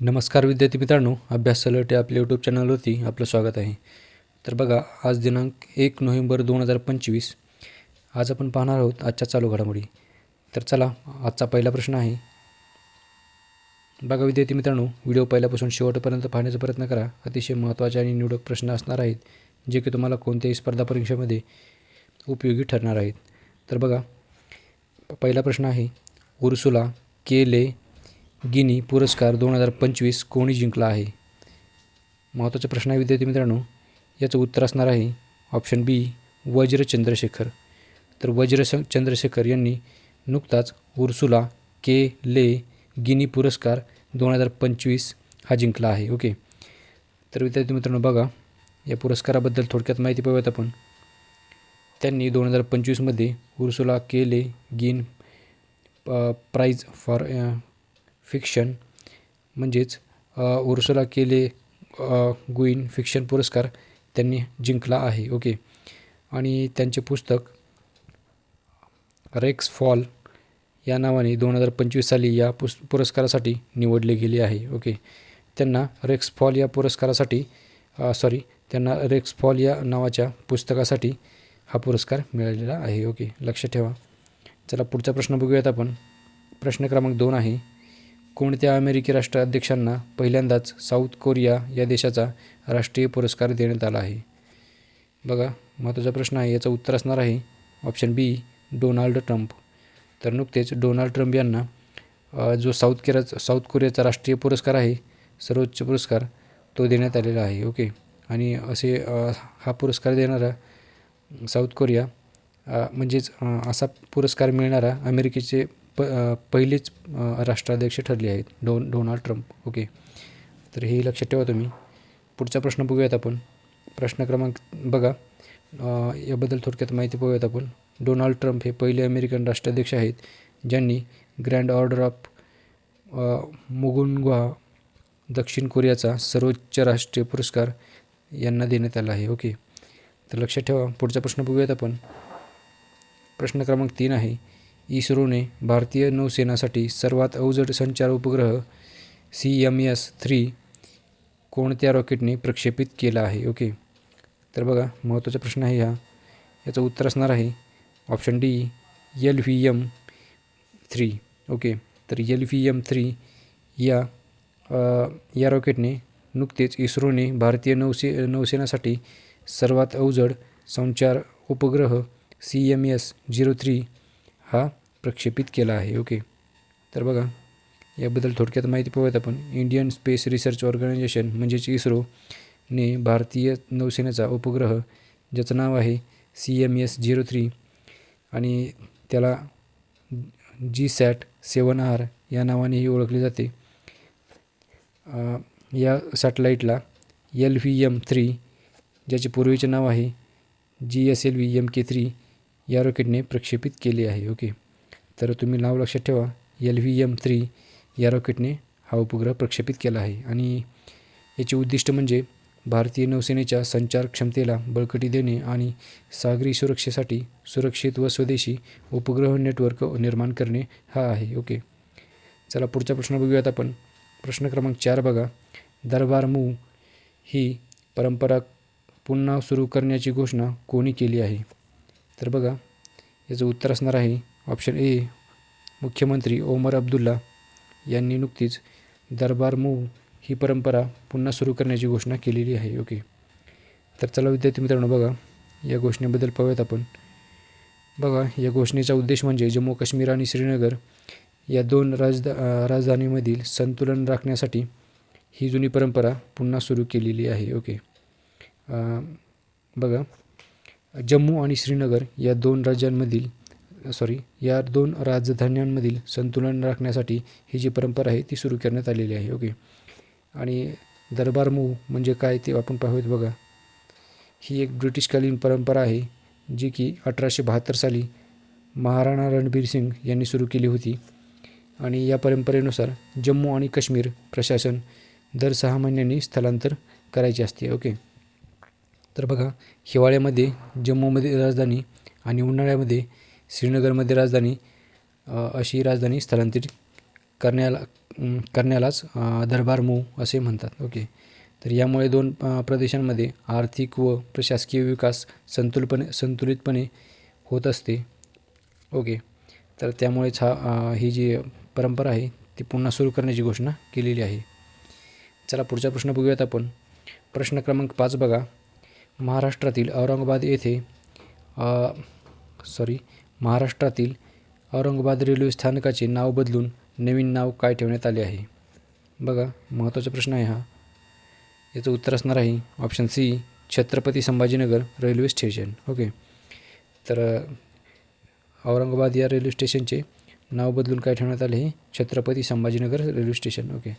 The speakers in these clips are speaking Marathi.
नमस्कार विद्यार्थी मित्रांनो अभ्यास सलट या आपल्या यूट्यूब चॅनलवरती आपलं स्वागत आहे. तर बघा आज दिनांक एक नोव्हेंबर दोन हजार पंचवीस. आज आपण पाहणार आहोत आजच्या चालू घडामोडी. तर चला आजचा पहिला प्रश्न आहे. बघा विद्यार्थी मित्रांनो व्हिडिओ पहिल्यापासून शेवटपर्यंत पाहण्याचा प्रयत्न करा. अतिशय महत्त्वाचे आणि निवडक प्रश्न असणार आहेत जे की तुम्हाला कोणत्याही स्पर्धा परीक्षेमध्ये उपयोगी ठरणार आहेत. तर बघा पहिला प्रश्न आहे उर्सुला केले गिनी पुरस्कार दोन हजार पंचवीस कोणी जिंकला आहे? महत्त्वाचा प्रश्न आहे विद्यार्थी मित्रांनो. याचं उत्तर असणार आहे ऑप्शन बी वज्र चंद्रशेखर तर वज्र चंद्रशेखर यांनी नुकताच उर्सुला के ले गिनी पुरस्कार दोन हजार पंचवीस हा जिंकला आहे. ओके. तर विद्यार्थी मित्रांनो बघा या पुरस्काराबद्दल थोडक्यात माहिती पाहूयात आपण. त्यांनी दोन हजार पंचवीसमध्ये Ursula K Le Guin prize for fiction म्हणजेच Ursula K Le Guin Guin fiction पुरस्कार त्यांनी जिंकला आहे. ओके. आणि त्यांचे पुस्तक रेक्स फॉल या नावाने दोन हजार पंचवीस साली या पुस पुरस्कारासाठी निवडले गेले आहे. ओके. त्यांना रेक्स फॉल या पुरस्कारासाठी सॉरी त्यांना रेक्स फॉल या नावाच्या पुस्तकासाठी हा पुरस्कार मिळालेला आहे. ओके. लक्षात ठेवा. चला पुढचा प्रश्न बघूयात आपण. प्रश्न क्रमांक दोन आहे. कोणत्या अमेरिकी राष्ट्राध्यक्षांना पहिल्यांदाच साऊथ कोरिया या देशाचा राष्ट्रीय पुरस्कार देण्यात आला आहे? बघा महत्त्वाचा प्रश्न आहे. याचं उत्तर असणार आहे ऑप्शन बी डोनाल्ड ट्रम्प. तर नुकतेच डोनाल्ड ट्रम्प यांना जो साऊथ केरा साऊथ कोरियाचा राष्ट्रीय पुरस्कार आहे सर्वोच्च पुरस्कार तो देण्यात आलेला आहे. ओके? आणि असे हा पुरस्कार देणारा साऊथ कोरिया म्हणजेच असा पुरस्कार मिळणारा अमेरिकेचे प पहिलेच राष्ट्राध्यक्ष ठरले आहेत डो डोनाल्ड ट्रम्प. ओके. तर हे लक्षात ठेवा तुम्ही. पुढचा प्रश्न बघूयात आपण. प्रश्न क्रमांक बघा. याबद्दल थोडक्यात माहिती पाहूयात आपण. डोनाल्ड ट्रम्प हे पहिले अमेरिकन राष्ट्राध्यक्ष आहेत ज्यांनी ग्रँड ऑर्डर ऑफ मुगुनगुहा दक्षिण कोरियाचा सर्वोच्च राष्ट्रीय पुरस्कार यांना देण्यात आला आहे. ओके. तर लक्षात ठेवा पुढचा प्रश्न बघूयात आपण. प्रश्न क्रमांक तीन आहे. इस्रोने भारतीय नौसेनासाठी सर्वात अवजड संचार उपग्रह सी एम एस थ्री कोणत्या रॉकेटने प्रक्षेपित केला आहे? ओके. तर बघा महत्त्वाचा प्रश्न आहे हा. याचं उत्तर असणार आहे option D L V M three. Okay. तर एल व्ही एम थ्री या या रॉकेटने नुकतेच इस्रोने भारतीय नौसे नौसेनासाठी सर्वात अवजड संचार उपग्रह C M S zero three हा प्रक्षेपित केला आहे. ओके. तर बघा याबद्दल थोडक्यात माहिती पाहूयात आपण. इंडियन स्पेस रिसर्च ऑर्गनायझेशन म्हणजेच इस्रोने भारतीय नौसेनेचा उपग्रह ज्याचं नाव आहे C M S zero three आणि त्याला जी सॅट सेवन आर या नावानेही ओळखले जाते. या सॅटेलाईटला एल व्ही एम थ्री ज्याचे पूर्वीचे नाव आहे G S L V M K three या रॉकेटने प्रक्षेपित केले आहे ओके. तर तुम्ही नाव लक्षात ठेवा. एल व्ही एम थ्री या रॉकेटने हा उपग्रह प्रक्षेपित केला आहे. आणि याचे उद्दिष्ट म्हणजे भारतीय नौसेनेच्या संचार क्षमतेला बळकटी देणे आणि सागरी सुरक्षेसाठी सुरक्षित व स्वदेशी उपग्रह नेटवर्क निर्माण करणे हा आहे ओके. चला पुढचा प्रश्न बघूयात आपण. प्रश्न क्रमांक चार बघा. दरबार मू ही परंपरा पुन्हा सुरू करण्याची घोषणा कोणी केली आहे? तर बघा याचं उत्तर असणार आहे ऑप्शन ए मुख्यमंत्री ओमर अब्दुल्ला यांनी नुकतीच दरबार मूव ही परंपरा पुन्हा सुरू करण्याची घोषणा केलेली आहे. ओके तर चला विद्यार्थी मित्रांनो बघा या घोषणेबद्दल पाहूयात आपण. बघा या घोषणेचा उद्देश म्हणजे जम्मू काश्मीर आणि श्रीनगर या दोन राजधा राजधानीमधील संतुलन राखण्यासाठी ही जुनी परंपरा पुन्हा सुरू केलेली आहे. ओके बघा जम्मू आणि श्रीनगर या दोन राज्यांमधील सॉरी या दोन राजधान्यांमधील संतुलन राखण्यासाठी ही जी परंपरा आहे ती सुरू करण्यात आलेली आहे. ओके आणि दरबार मूव म्हणजे काय ते आपण पाहूयात बघा. ही एक ब्रिटिशकालीन परंपरा आहे जी की अठराशे बहात्तर साली महाराणा रणबीर सिंग यांनी सुरू केली होती. आणि या परंपरेनुसार जम्मू आणि काश्मीर प्रशासन दर सहा महिन्यांनी स्थलांतर करायचे असते. ओके तर बघा हिवाळ्यामध्ये जम्मूमध्ये राजधानी आणि उन्हाळ्यामध्ये श्रीनगरमध्ये राजधानी अशी राजधानी स्थलांतरित करण्याला करण्यालाच दरबार मू असे म्हणतात. ओके. तर यामुळे दोन प्रदेशांमध्ये आर्थिक व प्रशासकीय विकास संतुलपणे संतुलितपणे होत असते. ओके. तर त्यामुळेच हा ही जी परंपरा आहे ती पुन्हा सुरू करण्याची घोषणा केलेली आहे. चला पुढचा प्रश्न बघूयात आपण. प्रश्न क्रमांक पाच बघा. महाराष्ट्रातील औरंगाबाद येथे सॉरी महाराष्ट्रातील औरंगाबाद रेल्वे स्थानकाचे नाव बदलून नवीन नाव काय ठेवण्यात आले आहे? बघा महत्त्वाचा प्रश्न आहे हा. याचं उत्तर असणार आहे option C Chhatrapati Sambhajinagar railway station. Okay तर औरंगाबाद या रेल्वे स्टेशनचे नाव बदलून काय ठेवण्यात आले हे Chhatrapati Sambhajinagar railway station. Okay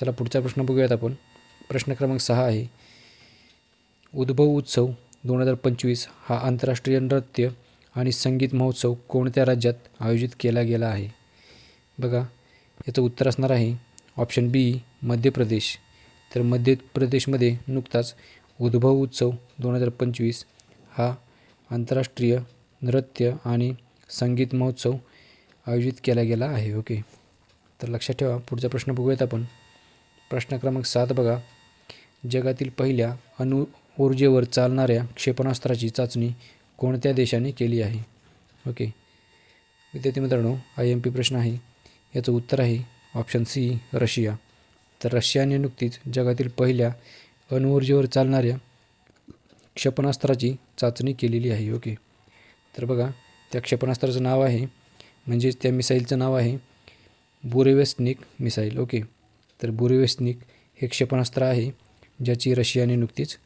चला पुढचा प्रश्न बघूयात आपण. प्रश्न क्रमांक सहा आहे. उद्भव उत्सव दोन हजार पंचवीस हा आंतरराष्ट्रीय नृत्य आणि संगीत महोत्सव कोणत्या राज्यात आयोजित केला गेला आहे? बघा याचं उत्तर असणार आहे. ऑप्शन बी मध्य प्रदेश. तर मध्य प्रदेशमध्ये नुकताच उद्भव उत्सव दोन हजार पंचवीस हा आंतरराष्ट्रीय नृत्य आणि संगीत महोत्सव आयोजित केला गेला आहे. ओके. तर लक्षात ठेवा पुढचा प्रश्न बघूयात आपण. प्रश्न क्रमांक सात बघा. जगातील पहिल्या अणु ऊर्जेवर चालणाऱ्या क्षेपणास्त्राची चाचणी कोणत्या देशाने केली आहे? ओके. विद्यार्थी मित्रांनो आय एम पी प्रश्न आहे. याचं उत्तर आहे ऑप्शन सी रशिया. तर रशियाने नुकतीच जगातील पहिल्या अणुऊर्जेवर चालणाऱ्या क्षेपणास्त्राची चाचणी केलेली आहे. ओके. तर बघा त्या क्षेपणास्त्राचं नाव आहे म्हणजेच त्या मिसाईलचं नाव आहे बुरेवेस्निक मिसाईल. ओके. तर बुरेवेस्निक हे क्षेपणास्त्र आहे ज्याची रशियाने नुकतीच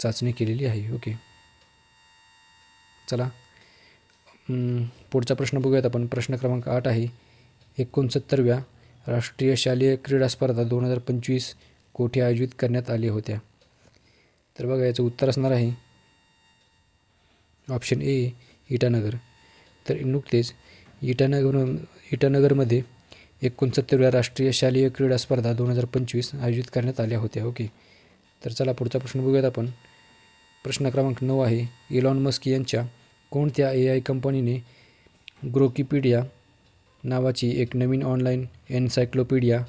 चाचणी केलेली आहे. ओके. चला. पुढचा प्रश्न बघूयात आपण. प्रश्न क्रमांक आठ आहे. एकोणसत्तरव्या राष्ट्रीय शालेय क्रीडा स्पर्धा दोन हजार पंचवीस कोठे आयोजित करण्यात आल्या होत्या? तर बघा याचं उत्तर असणार आहे. Option A Itanagar. तर नुकतेच इटानगर इटानगरमध्ये एकोणसत्तरव्या राष्ट्रीय शालेय क्रीडा स्पर्धा दोन हजार पंचवीस आयोजित करण्यात आल्या होत्या. ओके. तर चला पुढचा प्रश्न बघूयात आपण. प्रश्न क्रमांक नऊ आहे. इलॉन मस्क यांच्या कोणत्या ए आय कंपनीने ग्रोकिपीडिया नावाची एक नवीन ऑनलाईन एन्सायक्लोपीडिया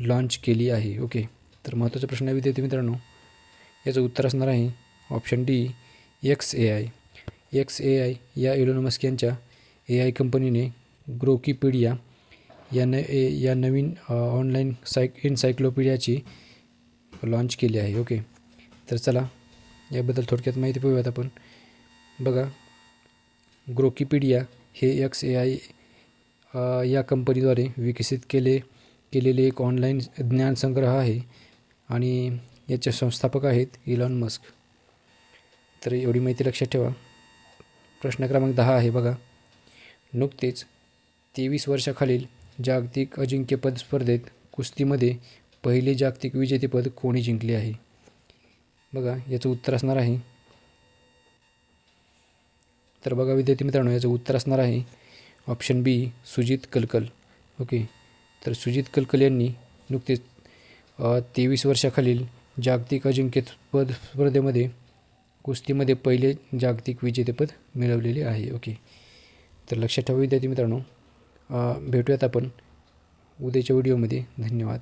लॉन्च केली आहे? ओके. तर महत्त्वाचा प्रश्न आहे विद्यार्थी मित्रांनो याचं उत्तर असणार आहे option D X A I X A I या इलॉन मस्क यांच्या ए आय कंपनीने ग्रोकिपीडिया या न ए या नवीन ऑनलाईन सायक एन्सायक्लोपीडियाची लॉन्च केली आहे. ओके. तर चला याबद्दल थोडक्यात माहिती पाहूयात आपण. बघा ग्रोकिपीडिया हे एक्स ए आय या कंपनीद्वारे विकसित केले केलेले एक ऑनलाईन ज्ञानसंग्रह आहे आणि याचे संस्थापक आहेत इलॉन मस्क तर एवढी माहिती लक्षात ठेवा. प्रश्न क्रमांक दहा आहे बघा. नुकतेच तेवीस वर्षाखालील जागतिक अजिंक्यपद स्पर्धेत कुस्तीमध्ये पहिले जागतिक विजेतेपद कोणी जिंकले आहे? बघा याचं उत्तर असणार आहे. तर बघा विद्यार्थी मित्रांनो याचं उत्तर असणार आहे. ऑप्शन बी सुजित कलकल. ओके. तर सुजित कलकल यांनी नुकतेच तेवीस वर्षाखालील जागतिक अजिंक्यपद स्पर्धेमध्ये कुस्तीमध्ये पहिले जागतिक विजेतेपद मिळवलेले आहे. ओके. तर लक्षात ठेवा विद्यार्थी मित्रांनो. भेटूयात आपण उद्याच्या व्हिडिओमध्ये. धन्यवाद.